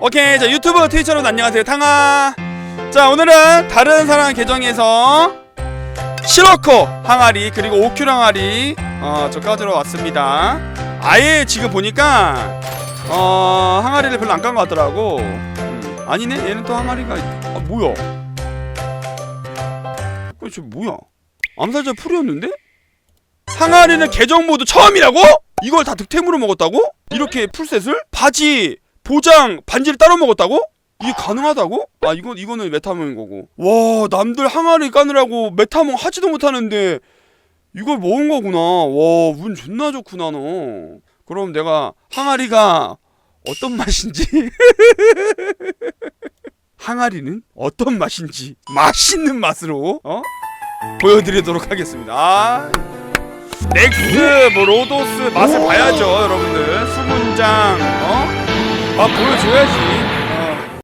오케이 자 유튜브 트위치 여러분 안녕하세요 탕아 자 오늘은 다른 사람 계정에서 시로코 항아리 그리고 오큐 항아리 어저 가지러 왔습니다 아예 지금 보니까 어 항아리를 별로 안 깐 것 같더라고 음, 아니네 얘는 또 항아리가 있- 아 뭐야 어, 저 뭐야 암살자 풀이었는데? 항아리는 계정 모드 처음이라고? 이걸 다 득템으로 먹었다고? 이렇게 풀셋을? 바지, 보장, 반지를 따로 먹었다고? 이게 가능하다고? 아 이건 이거는 메타몽인 거고. 와 남들 항아리 까느라고 메타몽 하지도 못하는데 이걸 먹은 거구나. 와 운 존나 좋구나 너. 그럼 내가 항아리가 어떤 맛인지 항아리는 어떤 맛인지 맛있는 맛으로 어 보여드리도록 하겠습니다. 아, 넥스 뭐 로도스 맛을 봐야죠 여러분들? 아 보여줘야지 어.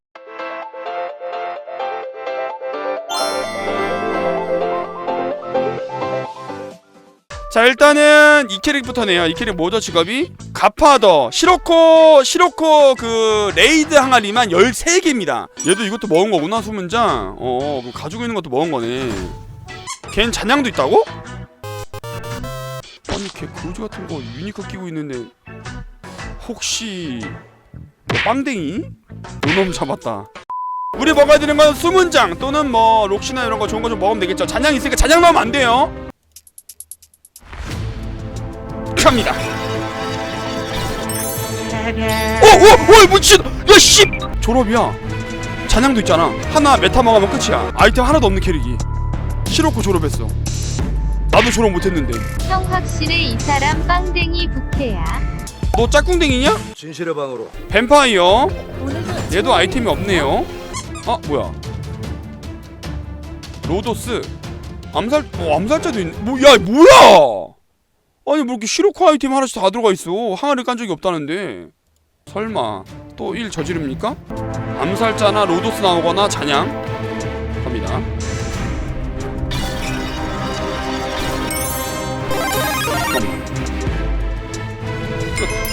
자 일단은 이 캐릭부터네요 이 캐릭 뭐죠 직업이? 가파더 시로코 시로코 그 레이드 항아리만 13개입니다 얘도 이것도 먹은 거구나 수문장 어 그럼 가지고 있는 것도 먹은 거네 걘 잔향도 있다고? 아니 걔 거지 같은 거 유니크 끼고 있는데 혹시 뭐 빵댕이? 요놈 잡았다 우리 먹어야 되는 건 수문장 또는 뭐 록시나 이런 거 좋은 거 좀 먹으면 되겠죠 잔향 있으니까 잔향 넣으면 안 돼요 갑니다 어, 미친! 야, 씨! 졸업이야. 잔향도 있잖아. 하나 메타 먹으면 끝이야. 아이템 하나도 없는 캐릭이. 시로코 졸업했어. 나도 졸업 못했는데. 형 확실해 이 사람 빵댕이 부캐야. 너 짝꿍댕이냐? 진실의 방으로 뱀파이어. 얘도 아이템이 없네요. 아, 뭐야? 로도스. 암살, 어, 암살자도 있네. 뭐, 야, 뭐야! 아니, 뭐 이렇게 시로코 아이템 하나씩 다 들어가 있어. 항아리 깐 적이 없다는데. 설마, 또 일 저지릅니까? 암살자나 로도스 나오거나 잔향.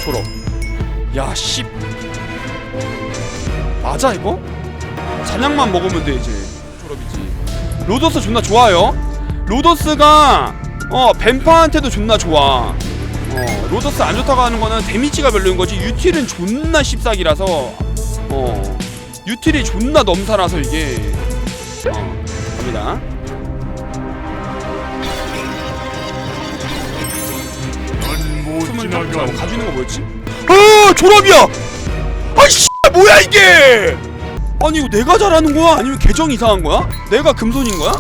끝, 졸업. 야, 씨. 맞아 이거? 잔향만 먹으면 돼 이제 졸업이지. 로더스 존나 좋아요. 로더스가 어 뱀파한테도 존나 좋아. 어 로더스 안 좋다고 하는 거는 데미지가 별로인 거지. 유틸은 존나 씹삭이라서 어 유틸이 존나 넘사라서 이게. 어 갑니다 잠깐만 가지는 거 뭐였지? 어 졸업이야! 아이씨 뭐야 이게! 아니 이거 내가 잘하는 거야? 아니면 계정 이상한 거야? 내가 금손인 거야?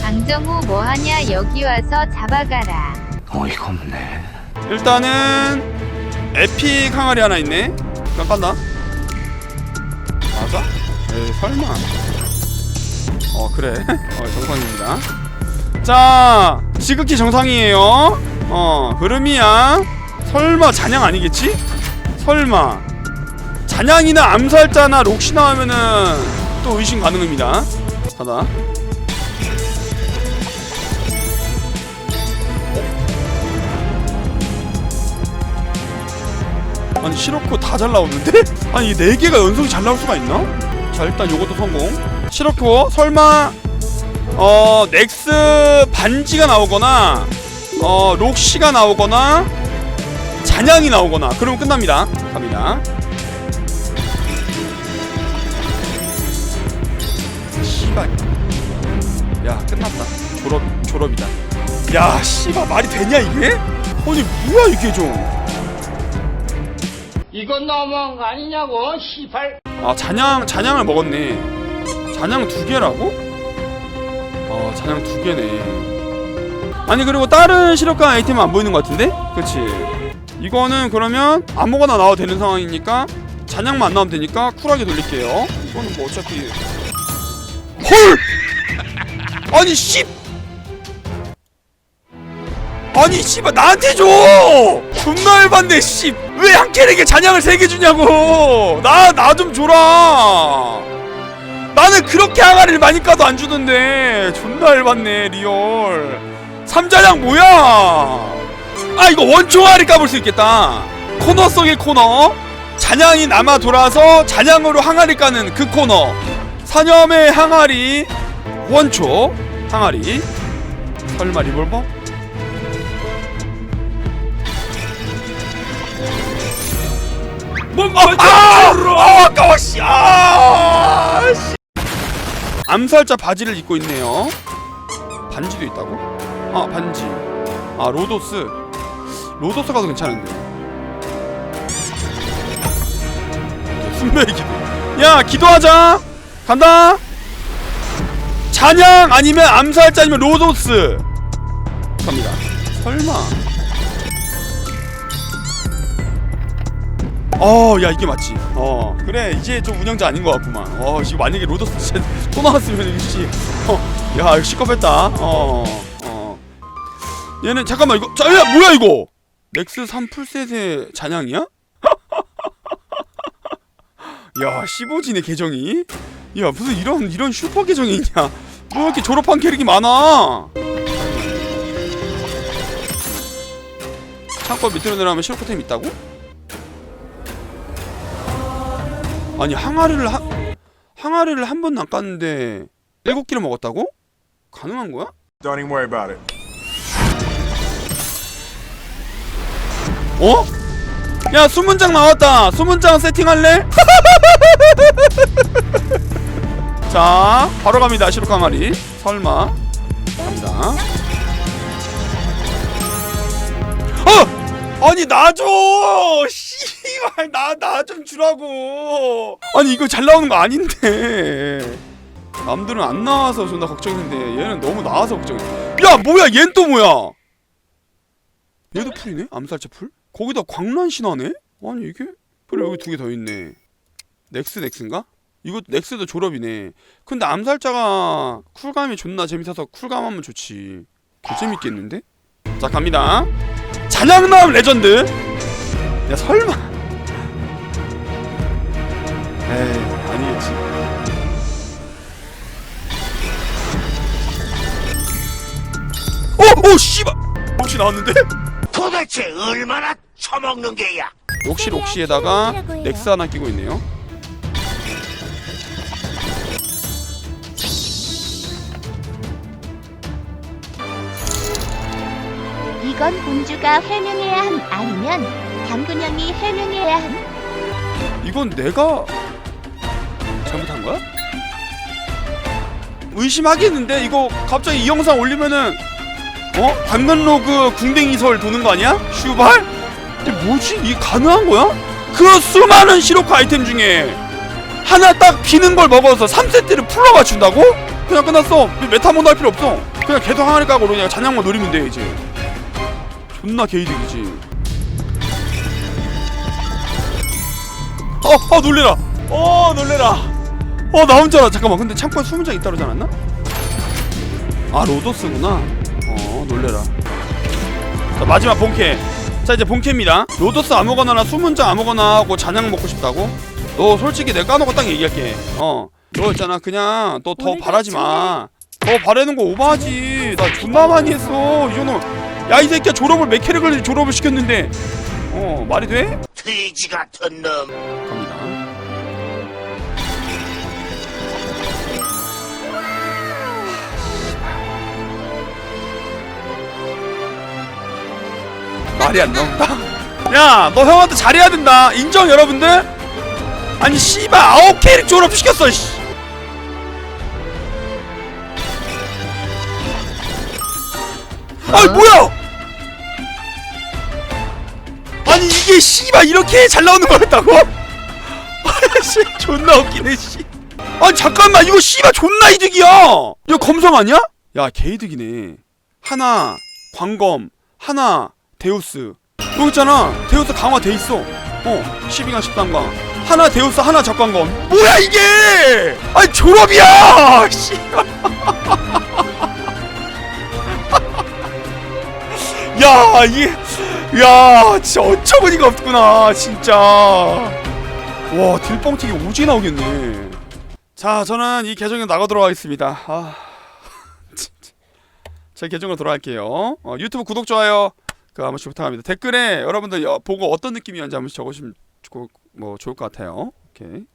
강정호 뭐하냐 여기 와서 잡아가라. 어이가 없네 일단은 에픽 항아리 하나 있네. 그냥 깐다. 맞아? 에이 설마. 어 그래. 어 정상입니다. 자 지극히 정상이에요. 어 흐름이야. 설마 잔향 아니겠지? 설마. 잔향이나 암살자나 록시 나오면은 또 의심 가능합니다. 가다. 아니 시로코 다 잘 나오는데? 아니 네 개가 연속이 잘 나올 수가 있나? 자 일단 요것도 성공. 시로코 설마 어 넥스 반지가 나오거나 어 록시가 나오거나 잔향이 나오거나 그러면 끝납니다. 갑니다. 씨발. 야 끝났다. 졸업 졸업이다. 야 씨발 말이 되냐 이게? 아니 뭐야 이게 좀. 이건 너무한 거 아니냐고, 시발. 아 잔향 잔향을 먹었네. 잔향 두 개라고? 어 잔향 두 개네. 아니 그리고 다른 시력가 아이템은 안 보이는 것 같은데? 그치? 이거는 그러면 아무거나 나와도 되는 상황이니까 잔향만 안 나오면 되니까 쿨하게 돌릴게요. 이거는 뭐 어차피 헐! 아니 씨! 아니 씨발 나한테 줘! 존나 열받네 씨! 왜 한 캐릭에 잔향을 세 개 주냐고! 나 나 좀 줘라! 나는 그렇게 항아리를 많이 까도 안 주는데 존나 열받네 리얼 삼자량 뭐야 아 이거 원총알이 까볼 수 있겠다 코너 속의 코너 잔향이 남아 돌아서 잔향으로 항아리 까는 그 코너 사념의 항아리 원초 항아리 설마 리볼버? 뭐, 아, 아, 아, 아까워, 씨, 아, 씨. 암살자 바지를 입고 있네요. 반지도 있다고? 아, 반지. 아, 로도스. 로도스 가도 괜찮은데. 순매의 기도. 야, 기도하자. 간다. 잔향 아니면 암살자 아니면 로도스. 갑니다. 설마. 어, 야 이게 맞지. 어, 그래 이제 좀 운영자 아닌 것 같구만. 어, 지금 만약에 로더스 진짜 또 나왔으면 씨, 어, 야 이거 시겁했다. 어, 어. 얘는 잠깐만 이거, 자, 야 뭐야 이거? 넥스 3 풀셋의 잔향이야? 야, 15진의 계정이? 야, 무슨 이런 이런 슈퍼 계정이 있냐? 뭐 이렇게 졸업한 캐릭이 많아? 창고 밑으로 내려가면 실코템 있다고? 아니 항아리를 한 항아리를 한 번도 안 깠는데 일곱 끼를 먹었다고? 가능한 거야? Don't even worry about it. 어? 야 수문장 나왔다 수문장 세팅할래? 자 바로 갑니다 항아리 설마 갑니다 어! 아니 나줘 씨발 나 나 좀 주라고 아니 이거 잘 나오는 거 아닌데 남들은 안 나와서 존나 걱정인데 얘는 너무 나와서 걱정해 야 뭐야 얜 또 뭐야 얘도 풀이네? 암살자 풀? 거기다 광란 신화네? 아니 이게? 그래 여기 두 개 더 있네 넥스 넥스인가? 이거 넥스도 졸업이네 근데 암살자가 쿨감이 존나 재밌어서 쿨감하면 좋지 개 재밌겠는데? 자 갑니다 잔향남 레전드 야 설마 에이 아니겠지 어! 오 씨발 혹시 나왔는데? 도대체 얼마나 처먹는 게야? 록시 록시에다가 넥스 하나 끼고 있네요. 이건 본주가 해명해야 함 아니면 당근형이 해명해야 함 이건 내가 잘못한 거야? 의심하겠는데 이거 갑자기 이 영상 올리면은 어 당근 로그 궁뎅이설 도는 거 아니야? 슈발? 이게 뭐지? 이게 가능한 거야? 그 수많은 시로크 아이템 중에 하나 딱 비는 걸 먹어서 3세트를 풀러 맞춘다고? 그냥 끝났어 메타몬도 할 필요 없어 그냥 개도 항아리 까고 그냥 잔향만 노리면 돼 이제 존나 개이득이지 어, 어 놀래라. 어 놀래라. 어 나 혼자 잠깐만. 근데 창고에 수문장 있다 그러지 않았나? 아 로도스구나. 어 놀래라. 자 마지막 본캐. 자 이제 본캐입니다. 로도스 아무거나나 수문장 아무거나 하고 잔향 먹고 싶다고? 너 솔직히 내가 까놓고 딱 얘기할게. 어. 너 있잖아 그냥 너 더 바라지 마. 더 바라는 거 오버하지. 나 존나 많이 했어. 이 정도. 야이 새끼야 졸업을 몇 캐릭을 졸업을 시켰는데. 어 말이 돼? 돼지 같은 놈. 말이 안 나온다. 야, 너 형한테 잘해야 된다. 인정, 여러분들? 아니, 씨발, 아홉 캐릭 졸업 시켰어, 씨. 아이, 뭐야! 아니 이게 씨발 이렇게 잘 나오는 거였다고? 아씨 존나 웃기네 씨. 아니 잠깐만 이거 씨발 존나 이득이야. 이거 검성 아니야? 야 개이득이네. 하나 광검 하나 데우스 여기 있잖아 데우스 강화돼 있어. 어 12강 13강 하나 데우스 하나 적광검 뭐야 이게? 아니 졸업이야. 씨. 야 이게 야 진짜 어처구니가 없구나 진짜 와 딜뻥튀기 오지 나오겠네 자 저는 이 계정에 나가도록 하겠습니다 아. 제 계정으로 돌아갈게요 어, 유튜브 구독 좋아요 그 한 번씩 부탁합니다 댓글에 여러분들 여- 보고 어떤 느낌이었는지 한 번씩 적어주시면 조- 뭐 좋을 것 같아요. 오케이.